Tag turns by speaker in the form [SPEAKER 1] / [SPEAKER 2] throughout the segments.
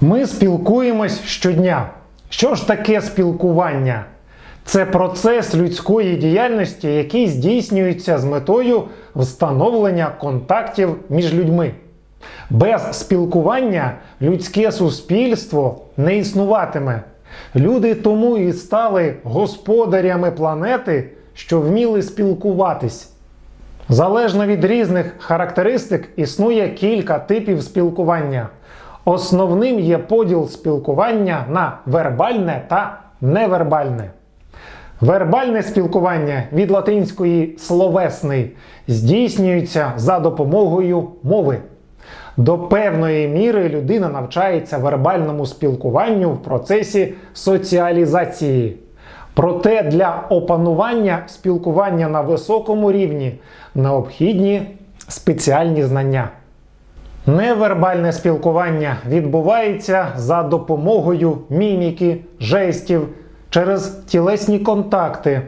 [SPEAKER 1] Ми спілкуємось щодня. Що ж таке спілкування? Це процес людської діяльності, який здійснюється з метою встановлення контактів між людьми. Без спілкування людське суспільство не існуватиме. Люди тому і стали господарями планети, що вміли спілкуватись. Залежно від різних характеристик існує кілька типів спілкування. Основним є поділ спілкування на вербальне та невербальне. Вербальне спілкування від латинської словесний здійснюється за допомогою мови. До певної міри людина навчається вербальному спілкуванню в процесі соціалізації. Проте для опанування спілкування на високому рівні необхідні спеціальні знання. Невербальне спілкування відбувається за допомогою міміки, жестів через тілесні контакти.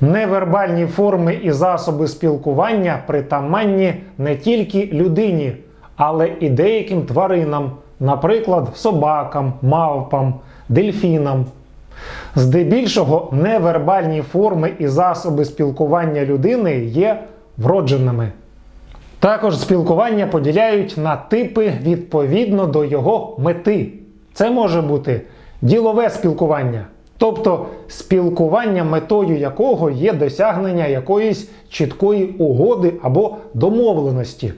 [SPEAKER 1] Невербальні форми і засоби спілкування притаманні не тільки людині, але і деяким тваринам, наприклад, собакам, мавпам, дельфінам. Здебільшого невербальні форми і засоби спілкування людини є вродженими. Також спілкування поділяють на типи відповідно до його мети. Це може бути ділове спілкування, тобто спілкування, метою якого є досягнення якоїсь чіткої угоди або домовленості.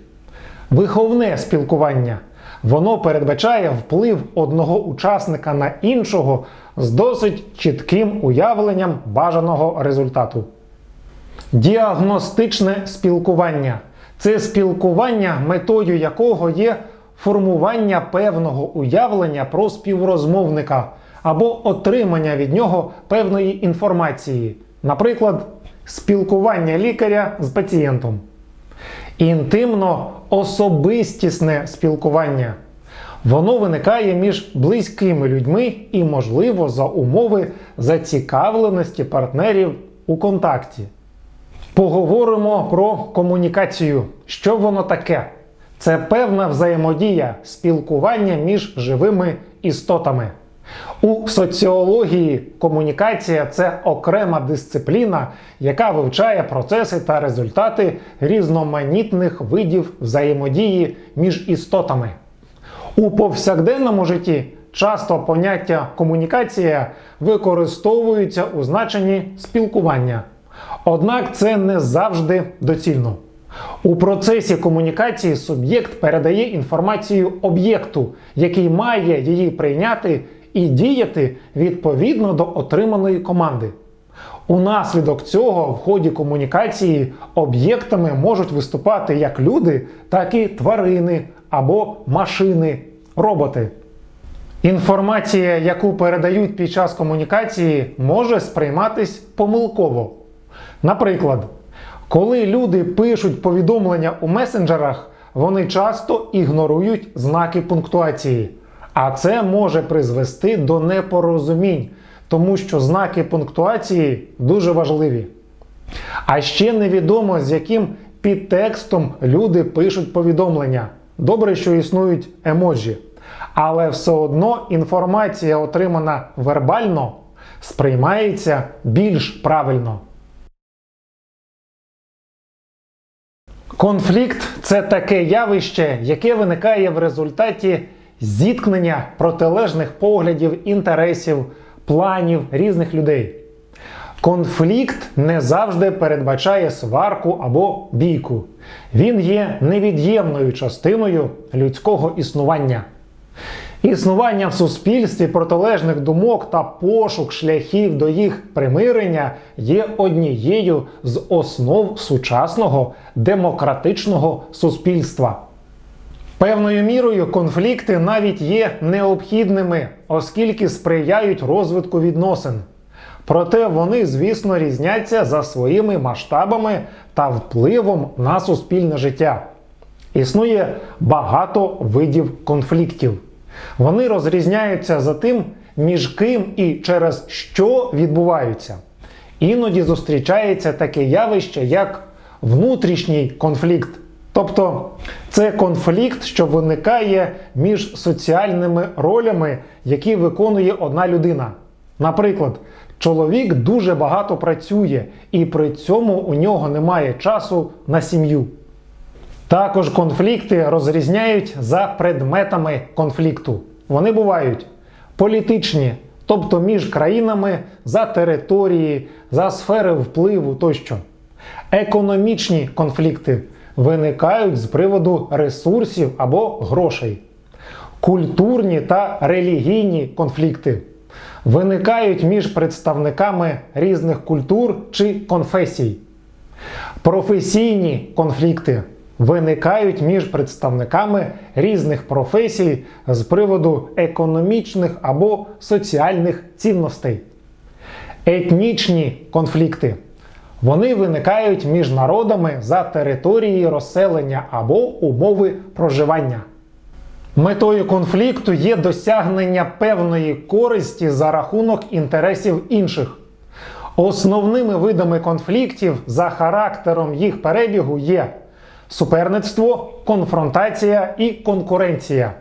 [SPEAKER 1] Виховне спілкування. Воно передбачає вплив одного учасника на іншого з досить чітким уявленням бажаного результату. Діагностичне спілкування це спілкування, метою якого є формування певного уявлення про співрозмовника або отримання від нього певної інформації, наприклад, спілкування лікаря з пацієнтом. Інтимно особистісне спілкування. Воно виникає між близькими людьми і, можливо, за умови зацікавленості партнерів у контакті. Поговоримо про комунікацію. Що воно таке? Це певна взаємодія, спілкування між живими істотами. У соціології комунікація це окрема дисципліна, яка вивчає процеси та результати різноманітних видів взаємодії між істотами. У повсякденному житті часто поняття комунікація використовуються у значенні спілкування. Однак це не завжди доцільно. У процесі комунікації суб'єкт передає інформацію об'єкту, який має її прийняти і діяти відповідно до отриманої команди. Унаслідок цього в ході комунікації об'єктами можуть виступати як люди, так і тварини або машини, роботи. Інформація, яку передають під час комунікації, може сприйматись помилково. Наприклад, коли люди пишуть повідомлення у месенджерах, вони часто ігнорують знаки пунктуації. А це може призвести до непорозумінь, тому що знаки пунктуації дуже важливі. А ще невідомо, з яким підтекстом люди пишуть повідомлення. Добре, що існують емоджі. Але все одно інформація, отримана вербально, сприймається більш правильно. Конфлікт це таке явище, яке виникає в результаті зіткнення протилежних поглядів, інтересів, планів різних людей. Конфлікт не завжди передбачає сварку або бійку. Він є невід'ємною частиною людського існування. Існування в суспільстві протилежних думок та пошук шляхів до їх примирення є однією з основ сучасного демократичного суспільства. Певною мірою конфлікти навіть є необхідними, оскільки сприяють розвитку відносин. Проте вони, звісно, різняться за своїми масштабами та впливом на суспільне життя. Існує багато видів конфліктів. Вони розрізняються за тим, між ким і через що відбуваються. Іноді зустрічається таке явище, як внутрішній конфлікт, Тобто це конфлікт, що виникає між соціальними ролями, які виконує одна людина. Наприклад, чоловік дуже багато працює, і при цьому у нього немає часу на сім'ю. Також конфлікти розрізняють за предметами конфлікту. Вони бувають політичні, тобто між країнами за території, за сфери впливу тощо. Економічні конфлікти виникають з приводу ресурсів або грошей. Культурні та релігійні конфлікти виникають між представниками різних культур чи конфесій. Професійні конфлікти виникають між представниками різних професій з приводу економічних або соціальних цінностей. Етнічні конфлікти вони виникають між народами за території розселення або умови проживання. Метою конфлікту є досягнення певної користі за рахунок інтересів інших. Основними видами конфліктів за характером їх перебігу є суперництво, конфронтація і конкуренція.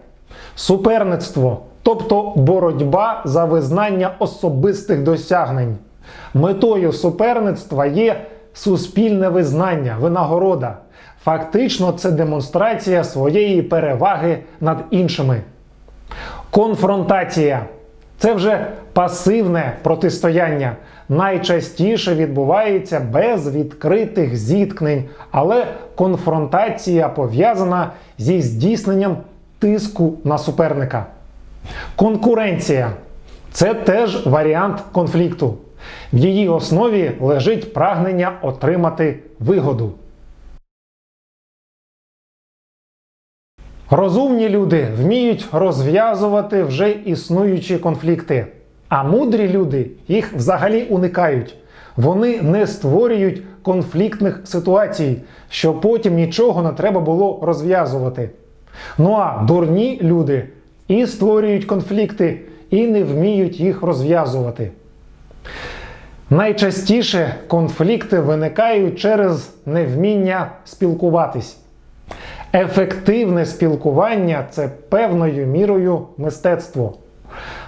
[SPEAKER 1] Суперництво, тобто боротьба за визнання особистих досягнень. Метою суперництва є суспільне визнання, винагорода. Фактично, це демонстрація своєї переваги над іншими. Конфронтація це вже пасивне протистояння. Найчастіше відбувається без відкритих зіткнень, але конфронтація пов'язана зі здійсненням тиску на суперника. Конкуренція це теж варіант конфлікту. В її основі лежить прагнення отримати вигоду. Розумні люди вміють розв'язувати вже існуючі конфлікти, а мудрі люди їх взагалі уникають. Вони не створюють конфліктних ситуацій, що потім нічого не треба було розв'язувати. Ну а дурні люди і створюють конфлікти, і не вміють їх розв'язувати. Найчастіше конфлікти виникають через невміння спілкуватись. Ефективне спілкування це певною мірою мистецтво.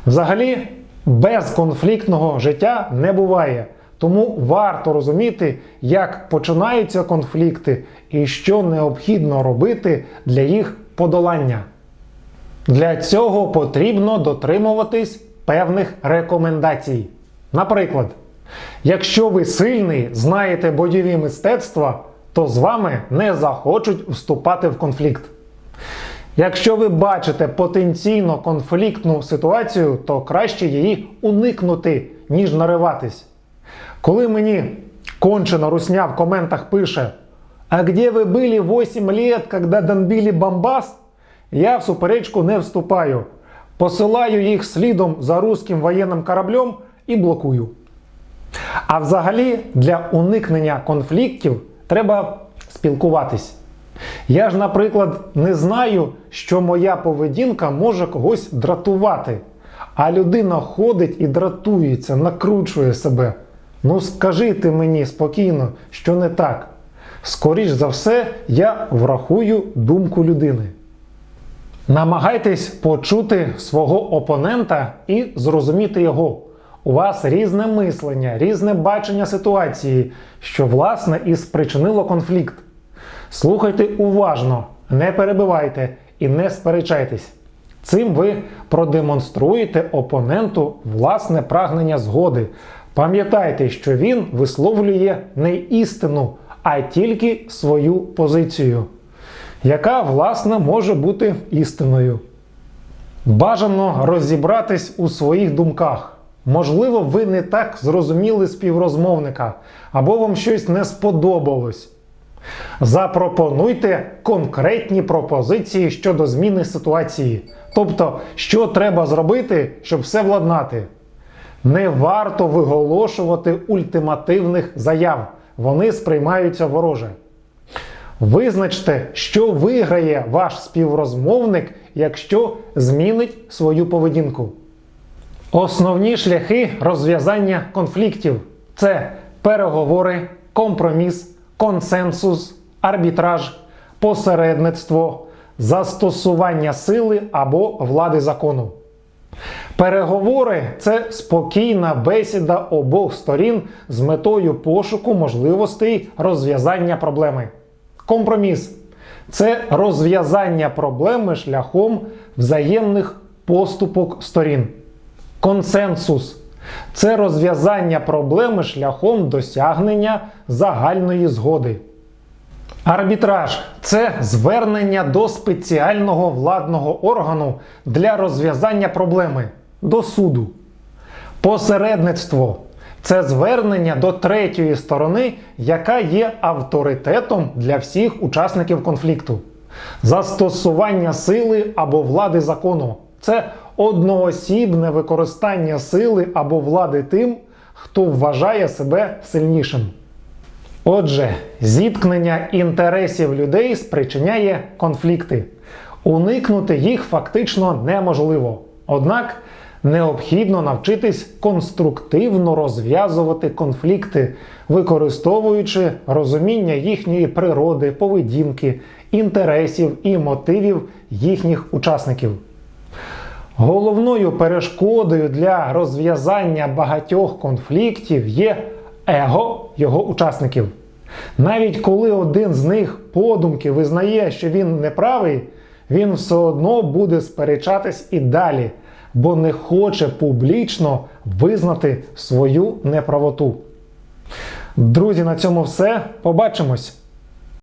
[SPEAKER 1] Взагалі, безконфліктного життя не буває. Тому варто розуміти, як починаються конфлікти і що необхідно робити для їх подолання. Для цього потрібно дотримуватись певних рекомендацій. Наприклад, якщо ви сильний, знаєте бойові мистецтва, то з вами не захочуть вступати в конфлікт. Якщо ви бачите потенційно конфліктну ситуацію, то краще її уникнути, ніж нариватись. Коли мені кончена русня в коментах пише: А де ви були 8 лет, коли донбили Бомбас? Я в суперечку не вступаю. Посилаю їх слідом за руським воєнним кораблем і блокую. А взагалі, для уникнення конфліктів треба спілкуватись. Я ж, наприклад, не знаю, що моя поведінка може когось дратувати. А людина ходить і дратується, накручує себе. Ну скажи ти мені спокійно, що не так. Скоріш за все, я врахую думку людини. Намагайтесь почути свого опонента і зрозуміти його. У вас різне мислення, різне бачення ситуації, що власне і спричинило конфлікт. Слухайте уважно, не перебивайте і не сперечайтесь. Цим ви продемонструєте опоненту власне прагнення згоди. Пам'ятайте, що він висловлює не істину, а тільки свою позицію, яка, власне, може бути істиною. Бажано розібратись у своїх думках. Можливо, ви не так зрозуміли співрозмовника, або вам щось не сподобалось. Запропонуйте конкретні пропозиції щодо зміни ситуації. Тобто, що треба зробити, щоб все владнати. Не варто виголошувати ультимативних заяв, вони сприймаються вороже. Визначте, що виграє ваш співрозмовник, якщо змінить свою поведінку. Основні шляхи розв'язання конфліктів це переговори, компроміс, консенсус, арбітраж, посередництво, застосування сили або влади закону. Переговори це спокійна бесіда обох сторін з метою пошуку можливостей розв'язання проблеми. Компроміс це розв'язання проблеми шляхом взаємних поступок сторін. Консенсус це розв'язання проблеми шляхом досягнення загальної згоди. Арбітраж це звернення до спеціального владного органу для розв'язання проблеми до суду. Посередництво це звернення до третьої сторони, яка є авторитетом для всіх учасників конфлікту. Застосування сили або влади закону це одноосібне використання сили або влади тим, хто вважає себе сильнішим. Отже, зіткнення інтересів людей спричиняє конфлікти. Уникнути їх фактично неможливо. Однак необхідно навчитись конструктивно розв'язувати конфлікти, використовуючи розуміння їхньої природи, поведінки, інтересів і мотивів їхніх учасників. Головною перешкодою для розв'язання багатьох конфліктів є его його учасників. Навіть коли один з них подумки визнає, що він неправий, він все одно буде сперечатись і далі, бо не хоче публічно визнати свою неправоту. Друзі, на цьому все. Побачимось!